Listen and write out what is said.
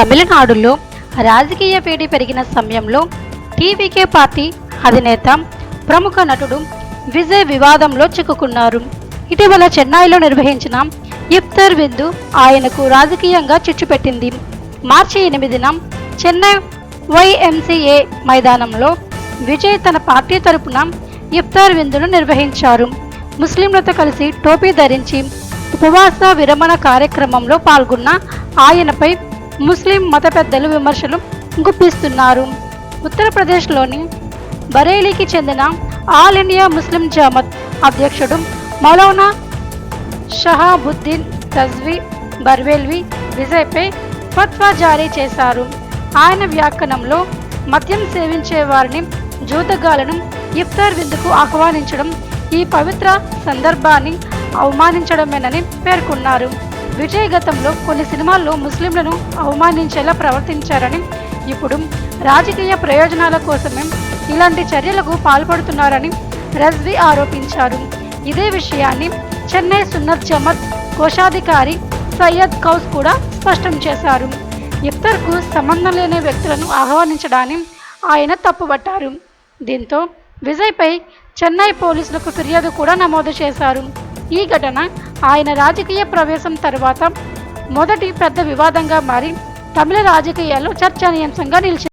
తమిళనాడులో రాజకీయ వేడి పెరిగిన సమయంలో టీవీకే పార్టీ అధినేత ప్రముఖ నటుడు విజయ్ వివాదంలో చిక్కుకున్నారు. ఇటీవల చెన్నైలో నిర్వహించిన ఇఫ్తార్ విందు ఆయనకు రాజకీయంగా చిచ్చుపెట్టింది మార్చి ఎనిమిదిన చెన్నై వైఎంసీఏ మైదానంలో విజయ్ తన పార్టీ తరపున ఇఫ్తార్ విందును నిర్వహించారు. ముస్లింలతో కలిసి టోపీ ధరించి ఉపవాస విరమణ కార్యక్రమంలో పాల్గొన్న ఆయనపై ముస్లిం మత పెద్దలు విమర్శలు గుప్పిస్తున్నారు. ఉత్తరప్రదేశ్లోని బరేలీకి చెందిన ఆల్ ఇండియా ముస్లిం జమాత్ అధ్యక్షుడు మౌలానా షహాబుద్దీన్ తజ్వీ బర్వేల్వి విజయ్పై ఫత్వా జారీ చేశారు. ఆయన వ్యాఖ్యానంలో మద్యం సేవించే వారిని జూదగాలను ఇఫ్తార్ విందుకు ఆహ్వానించడం ఈ పవిత్ర సందర్భాన్ని అవమానించడమేనని పేర్కొన్నారు. విజయ్ గతంలో కొన్ని సినిమాల్లో ముస్లింలను అవమానించేలా ప్రవర్తించారని ఇప్పుడు రాజకీయ ప్రయోజనాల కోసమే ఇలాంటి చర్యలకు పాల్పడుతున్నారని రజ్వీ ఆరోపించారు. ఇదే విషయాన్ని చెన్నై సున్నత్ జమత్ కోశాధికారి సయ్యద్ కౌస్ కూడా స్పష్టం చేశారు. ఇద్దరుకు సంబంధం లేని వ్యక్తులను ఆహ్వానించడాన్ని ఆయన తప్పుపట్టారు దీంతో విజయ్పై చెన్నై పోలీసులకు ఫిర్యాదు కూడా నమోదు చేశారు. ఈ ఘటన ఆయన రాజకీయ ప్రవేశం తర్వాత మొదటి పెద్ద వివాదంగా మారి తమిళ రాజకీయాల్లో చర్చనీయాంశంగా నిలిచింది.